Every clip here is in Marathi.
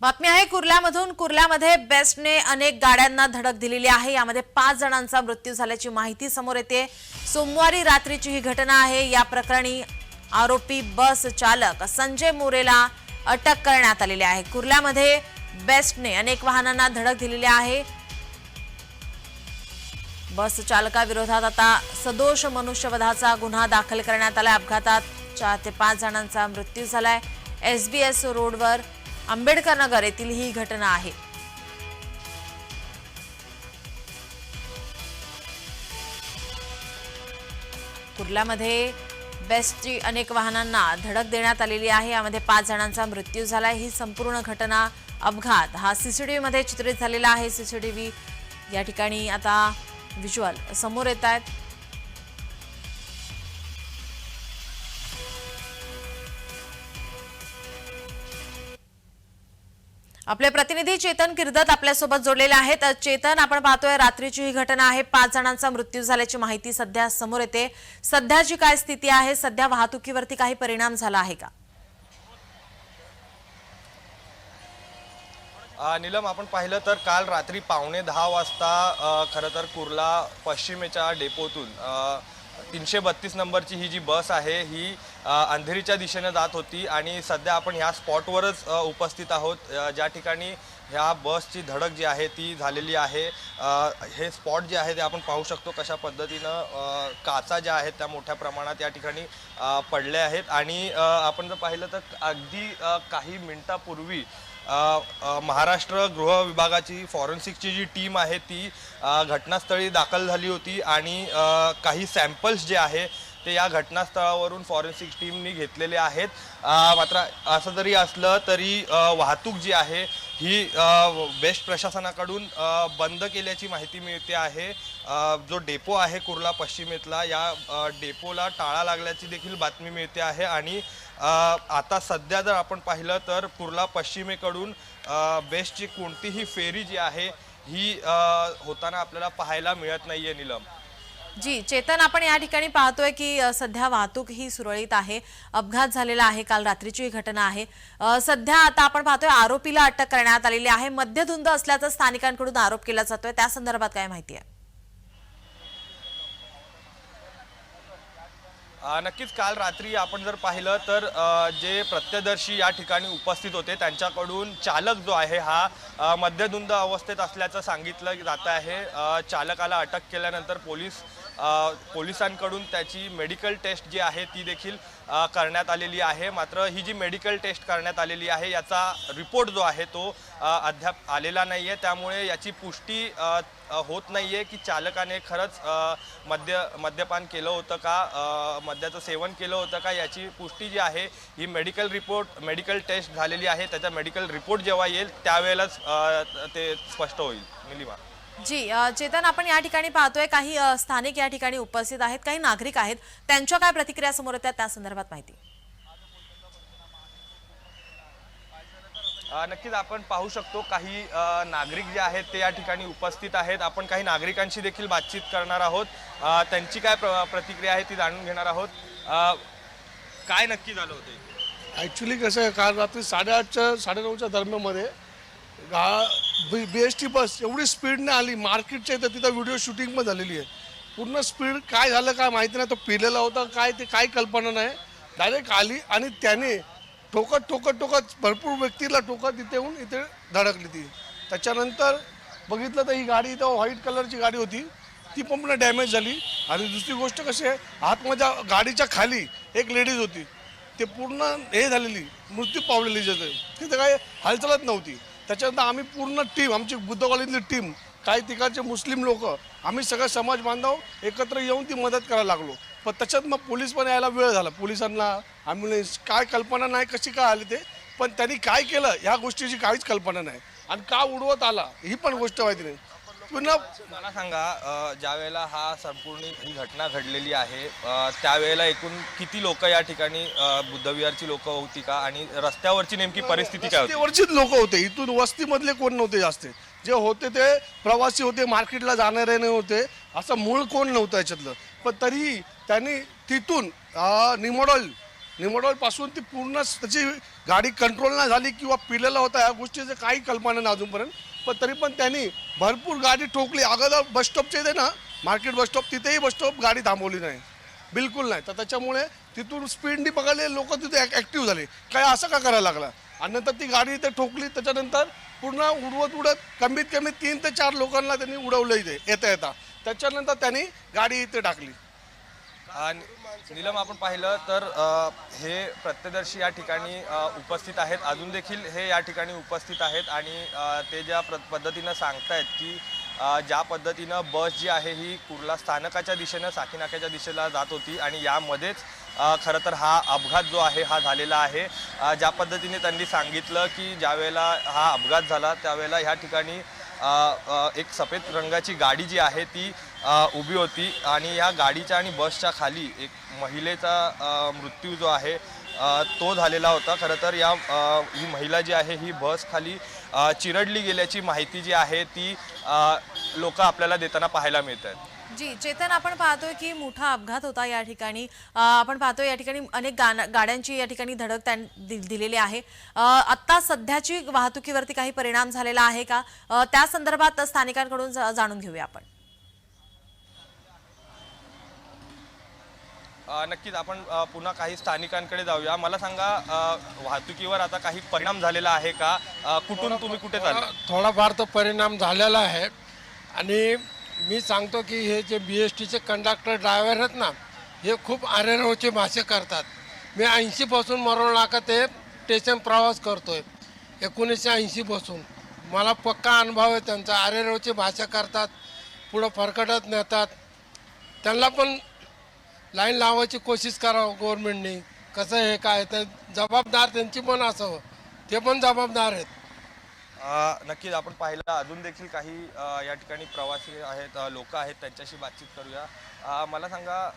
बातमी आहे कुर्ल्यामधून कुर्ल्यामध्ये बेस्टने अनेक गाड्यांना धडक दिलेली आहे. यामध्ये पाच जणांचा मृत्यू झाल्याची माहिती समोर येते. सोमवारी रात्रीची ही घटना आहे. या प्रकरणी आरोपी बस चालक संजय मोरेला अटक करण्यात आलेली आहे. कुर्ल्यामध्ये बेस्टने अनेक वाहनांना धडक दिलेली आहे. बस चालकाविरोधात आता सदोष मनुष्यवधाचा गुन्हा दाखल करण्यात आला अपघातात चार ते पाच जणांचा मृत्यू झालाय. एसबीएस रोडवर आंबेडकर नगर येथील ही घटना आहे. कुर्ल्यामध्ये बेस्टची अनेक वाहनांना धडक देण्यात आलेली आहे. यामध्ये पाच जणांचा मृत्यू झाला ही संपूर्ण घटना अपघात. हा सीसीटीव्हीमध्ये चित्रित झालेला आहे. सीसीटीव्ही या ठिकाणी आता व्हिज्युअल समोर येत आहेत आपले प्रतिनिधी चेतन किर्दत आपल्यासोबत जोडलेले आहेत. चेतन आपण पाहतोय रात्रीची ही घटना आहे. पाच जणांचा मृत्यू झाल्याची माहिती सध्या समोर येते. सध्याची काय स्थिती आहे सध्या वाहतुकीवरती काही परिणाम झाला आहे का? नीलम आपण पाहिलं तर काल रात्री पावणे दहा वाजता खरं तर कुर्ला पश्चिमेच्या डेपोतून तीनशे बत्तीस नंबरची ही जी बस आहे ही अंधेरीच्या दिशेने जात होती आणि सध्या आपण ह्या स्पॉटवरच उपस्थित आहोत. ज्या ठिकाणी ह्या बसची धडक जी आहे ती झालेली आहे. हे स्पॉट जे आहे ते आपण पाहू शकतो कशा पद्धतीनं काचा ज्या आहेत त्या मोठ्या प्रमाणात या ठिकाणी पडल्या आहेत. आणि आपण जर पाहिलं तर अगदी काही मिनटापूर्वी महाराष्ट्र गृह विभागाची फॉरेन्सिकची जी टीम आहे ती घटनास्थळी दाखल झाली होती आणि काही सॅम्पल्स जे आहे ते या घटनास्थळावरून फॉरेन्सिक टीमनी घेतलेले आहेत. मात्र असं जरी असलं तरी वाहतूक जी आहे ही बेस्ट प्रशासनाकडून बंद केल्याची माहिती मिळते आहे. जो डेपो आहे कुर्ला पश्चिमेतला या डेपोला टाळा लागल्याची देखील बातमी मिळते आहे आणि आता सध्या जर आपण पाहिलं तर कुर्ला पश्चिमेकडून बेस्टची कोणतीही फेरी जी आहे ही होताना आपल्याला पाहायला मिळत नाही आहे नीलम. जी चेतन आपण या ठिकाणी पाहतोय की सध्या वाहतूक ही सुरळीत आहे. अपघात झालेला आहे. काल रात्रीची ही घटना आहे. सध्या आता आपण पाहतोय आरोपीला अटक करण्यात आलेली आहे. मध्यधुंद असल्याचा स्थानिकांकडून आरोप केला जातोय. त्या संदर्भात काय माहिती आहे? नक्कीच काल रात्री आपण जर पाहिलं तर जे प्रत्यदर्शी या ठिकाणी उपस्थित होते त्यांच्याकडून चालक जो आहे हा मध्यधुंद अवस्थेत असल्याचं सांगितलं जात आहे. चालकाला अटक केल्यानंतर पोलीस पोलिसांकडून त्याची मेडिकल टेस्ट जी आहे ती देखील करण्यात आलेली आहे. मात्र ही जी मेडिकल टेस्ट करण्यात आलेली आहे याचा रिपोर्ट जो आहे तो अद्याप आलेला नाही आहे त्यामुळे याची पुष्टी होत नाही आहे की चालकाने खरंच मद्य मद्यपान केलं होतं का मद्याचं सेवन केलं होतं का याची पुष्टी जी आहे ही मेडिकल रिपोर्ट मेडिकल टेस्ट झालेली आहे. त्याचा मेडिकल रिपोर्ट जेव्हा येईल त्यावेळेलाच ते स्पष्ट होईल. मिलिमा जी चेतन आपण या ठिकाणी पाहतोय काही स्थानिक या ठिकाणी उपस्थित आहेत काही नागरिक आहेत. त्यांच्या काय प्रतिक्रिया समोर येतात त्या संदर्भात माहिती. नक्कीच आपण पाहू शकतो काही नागरिक जे आहेत ते या ठिकाणी उपस्थित आहेत. आपण काही नागरिकांशी देखील बातचीत करणार आहोत. त्यांची काय प्र प्रतिक्रिया आहे ती जाणून घेणार आहोत. काय नक्की झालं होतं ॲक्च्युली कसं आहे काल रात्री साडेआठच्या साडेनऊच्या दरम्यानमध्ये गा बी बी एस टी बस एवढी स्पीडने आली मार्केटच्या इथं तिथं व्हिडिओ शूटिंग झालेली आहे. पूर्ण स्पीड काय झालं काय माहिती नाही तो पिलेला होता काय ते काय कल्पना नाही. डायरेक्ट आली आणि त्याने ठोकत ठोकत ठोकत भरपूर व्यक्तीला ठोकत इथे येऊन इथे धडकली ती. त्याच्यानंतर बघितलं तर ही गाडी इथं व्हाईट कलरची गाडी होती. ती पण पूर्ण डॅमेज झाली. आणि दुसरी गोष्ट कशी आहे आतमध्ये गाडीच्या खाली एक लेडीज होती. ते पूर्ण हे झालेली मृत्यू पावलेली तिथे तिथं काय हालचालच नव्हती. त्याच्यानंतर आम्ही पूर्ण टीम आमची बुद्ध टीम काही तिकडचे मुस्लिम लोक आम्ही सगळं समाज बांधव एकत्र येऊन ती मदत करायला लागलो. पण त्याच्यात मग पोलीस पण यायला वेळ झाला. पोलिसांना ॲम्ब्युलन्स काय कल्पना नाही कशी काय आली ते पण त्यांनी काय केलं ह्या गोष्टीची काहीच कल्पना नाही. आणि का उडवत आला ही पण गोष्ट माहिती नाही. पुन्हा मला सांगा अ, ज्या वेळेला हा संपूर्ण ही घटना घडलेली आहे अ, त्यावेळेला एकूण किती लोक या ठिकाणी अ, बुद्धविहारची लोक होती का? आणि रस्त्यावरची नेमकी परिस्थिती काय होती? लोक होते. इथून वस्तीमधले कोण नव्हते जास्त. जे होते ते प्रवासी होते मार्केटला जाणारे नाही होते. असं मूळ कोण नव्हतं याच्यातलं. पण तरीही त्यांनी तिथून निमोडल निमोडवालपासून ती पूर्ण त्याची गाडी कंट्रोल नाही झाली किंवा पिलेला होता ह्या गोष्टीचं काही कल्पना नाही अजूनपर्यंत. पण तरी पण त्यांनी भरपूर गाडी ठोकली. अगोदर बस इथे ना मार्केट बस स्टॉप तिथेही बस स्टॉप गाडी थांबवली नाही. बिलकुल नाही. तर त्याच्यामुळे तिथून स्पीडनी पकडले लोक तिथे ॲक्टिव्ह झाले. काय असं का करायला लागला? आणि नंतर ती गाडी इथे ठोकली त्याच्यानंतर पूर्ण उडवत उडत कमीत कमी तीन ते चार लोकांना त्यांनी उडवलं इथे येता येता त्याच्यानंतर त्यांनी गाडी इथे टाकली. आणि नीलम आपण पाहिलं तर हे प्रत्यदर्शी या ठिकाणी उपस्थित आहेत. अजून देखील हे या ठिकाणी उपस्थित आहेत आणि ते ज्या प्र पद्धतीनं सांगतायत की ज्या पद्धतीनं बस जी आहे ही कुर्ला स्थानकाच्या दिशेनं साकीनाक्याच्या दिशेला जात होती आणि यामध्येच खरं तर हा अपघात जो आहे हा झालेला आहे. ज्या पद्धतीने त्यांनी सांगितलं की ज्यावेळेला हा अपघात झाला त्यावेळेला ह्या ठिकाणी एक सफेद रंगाची गाडी जी आहे ती उभी होती आणि या गाडीच्या आणि बसच्या खाली एक महिलेचा मृत्यू जो आहे तो झालेला होता. खरं तर या ही महिला जी आहे ही बस खाली चिरडली गेल्याची माहिती जी आहे ती लोक आपल्याला देताना पाहायला मिळत आहेत जी चेतन आपण पाहतोय की मोठा अपघात होता या ठिकाणी. आपण पाहतोय या ठिकाणी अनेक गाड्यांची या ठिकाणी धडक त्यां दि- दिलेली आहे. आत्ता सध्याची वाहतुकीवरती काही परिणाम झालेला आहे का? त्या संदर्भात स्थानिकांकडून जा- जाणून घेऊया आपण. नक्कीच आपण पुन्हा काही स्थानिकांकडे जाऊया. मला सांगा वाहतुकीवर आता काही परिणाम झालेला आहे का? कुठून तुम्ही कुठे चालला थोडाफार तो परिणाम झालेला आहे. आणि मी सांगतो की हे जे बी एस टीचे कंडक्टर ड्रायव्हर आहेत ना हे खूप आरेरावची भाषा करतात. मी ऐंशीपासून मरोळ नाका ते स्टेशन प्रवास करतोय. एकोणीसशे ऐंशीपासून मला पक्का अनुभव आहे त्यांचा आरेरावची भाषा करतात पुढं फरकटत नेतात. त्यांना पण लाईन लावायची कोशिश करावं गव्हर्नमेंटने कसं हे काय तर जबाबदार त्यांची पण असावं. ते पण जबाबदार आहेत. अ, नक्कीच आपण पाहिलं अजून देखील काही अ, या ठिकाणी प्रवासी आहेत लोक आहेत त्यांच्याशी बातचीत करूया. अ, मला सांगा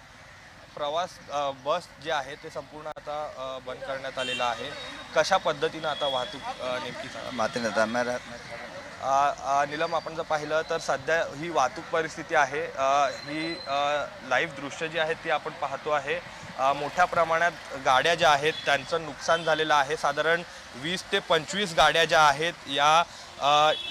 प्रवास अ, बस जे आहे ते संपूर्ण आता अ, बंद करण्यात आलेलं आहे. कशा पद्धतीनं आता वाहतूक अ, नेमकी मेरा अ, नीलम आपण जर पाहिलं तर सध्या ही वाहतूक परिस्थिती आहे. ही लाईव्ह दृश्य जी आहेत ती आपण पाहतो आहे. मोठ्या प्रमाणात गाड्या ज्या आहेत त्यांचं नुकसान झालेलं आहे. साधारण वीस ते पंचवीस गाड्या ज्या आहेत या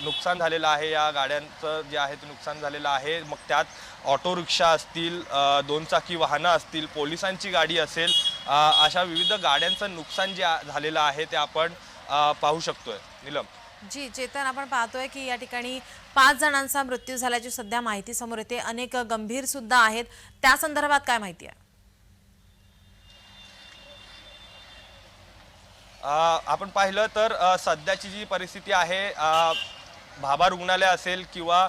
नुकसान झालेलं आहे. या गाड्यांचं जे आहे ते नुकसान झालेलं आहे. मग त्यात ऑटो रिक्षा असतील दोनचाकी दोन चाकी वाहनं असतील पोलिसांची गाडी असेल अशा विविध गाड्यांचं नुकसान जे झालेलं आहे ते आपण पाहू पाहू शकतोय. निलम. जी चेतन आपण पाहतोय की या ठिकाणी पाच जणांचा मृत्यू झाल्याची सध्या माहिती समोर येते. अनेक गंभीर सुद्धा आहेत. त्या संदर्भात काय माहिती आहे? आपण पाहिलं तर सध्याची जी परिस्थिती आहे भाभा रुग्णालय असेल किंवा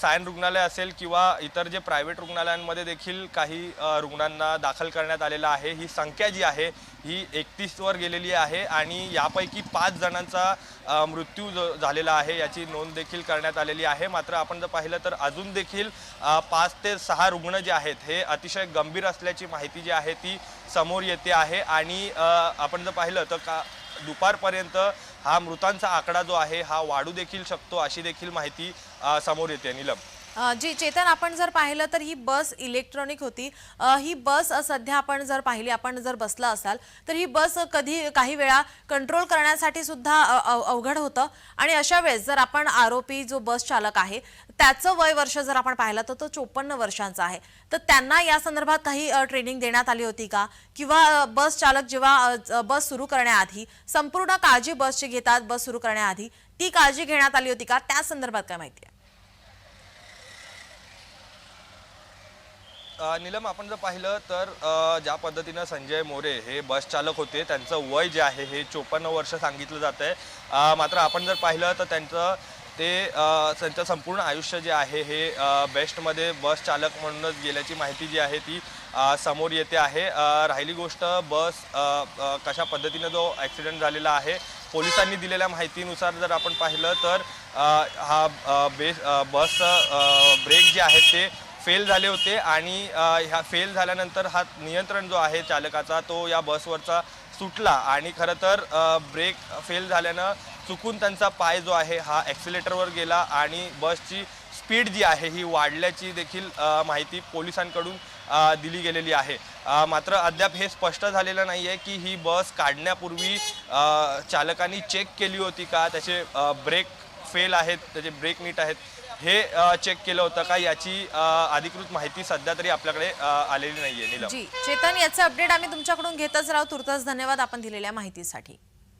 सायन रुग्णालय असेल किंवा इतर जे प्रायव्हेट रुग्णालयांमध्ये देखील काही रुग्णांना दाखल करण्यात आलेलं आहे. ही संख्या जी आहे ही एकतीसवर गेलेली आहे आणि यापैकी पाच जणांचा मृत्यू जो झालेला आहे. याची नोंद देखील करण्यात आलेली आहे. मात्र आपण जर पाहिलं तर अजून देखील पाच ते सहा रुग्ण जे आहेत हे अतिशय गंभीर असल्याची माहिती जी आहे ती समोर येते आहे. आणि आपण जर पाहिलं तर का दुपारपर्यंत हा मृतांचा आकडा जो आहे हा वाढू देखील शकतो अशी देखील माहिती समोर येते निलम. जी चेतन आपण जर पाहिलं तर ही बस इलेक्ट्रॉनिक होती. ही बस सध्या आपण जर पाहिली आपण जर बसला असाल तर ही बस कधी काही वेळा कंट्रोल करण्यासाठी सुद्धा अवघड होतं. आणि अशा वेळेस जर आपण आरोपी जो बस चालक आहे त्याचं वय वर्ष जर आपण पाहिलं तर तो चोपन्न वर्षांचा आहे. तर त्यांना या संदर्भात काही ट्रेनिंग देण्यात आली होती का? किंवा बस चालक जेव्हा बस सुरू करण्याआधी संपूर्ण काळजी बसची घेतात बस सुरू करण्याआधी ती काळजी घेण्यात आली होती का? त्या संदर्भात काय माहिती आहे? निलम आपण जर पाहिलं तर ज्या पद्धतीनं संजय मोरे हे बस चालक होते त्यांचं वय जे आहे हे चोपन्न वर्ष सांगितलं जात आहे मात्र आपण जर पाहिलं तर त्यांचं ते त्यांचं संपूर्ण आयुष्य जे आहे हे बेस्टमध्ये बस चालक म्हणूनच गेल्याची माहिती जी आहे ती समोर येते आहे. राहिली गोष्ट बस कशा पद्धतीनं जो ॲक्सिडेंट झालेला आहे पोलिसांनी दिलेल्या माहितीनुसार जर आपण पाहिलं तर हा बेस बस ब्रेक जे आहेत ते फेल झाले होते आणि ह्या फेल झाल्यानंतर हा नियंत्रण जो आहे चालकाचा तो या बसवरचा सुटला आणि खरं तर ब्रेक फेल झाल्यानं चुकून त्यांचा पाय जो आहे हा ॲक्सिलेटरवर गेला आणि बसची स्पीड जी आहे ही वाढल्याची देखील माहिती पोलिसांकडून दिली गेलेली आहे. मात्र अद्याप हे स्पष्ट झालेलं नाही आहे की ही बस काढण्यापूर्वी चालकांनी चेक केली होती का? त्याचे ब्रेक फेल आहेत त्याचे ब्रेक नीट आहेत. हे चेक केलं होतं का याची अधिकृत माहिती सध्या तरी आपल्याकडे आलेली नाहीये. नीलम. जी चेतन याचं अपडेट आम्ही तुमच्याकडून घेतच राहू. तुर्तास धन्यवाद आपण दिलेल्या माहितीसाठी.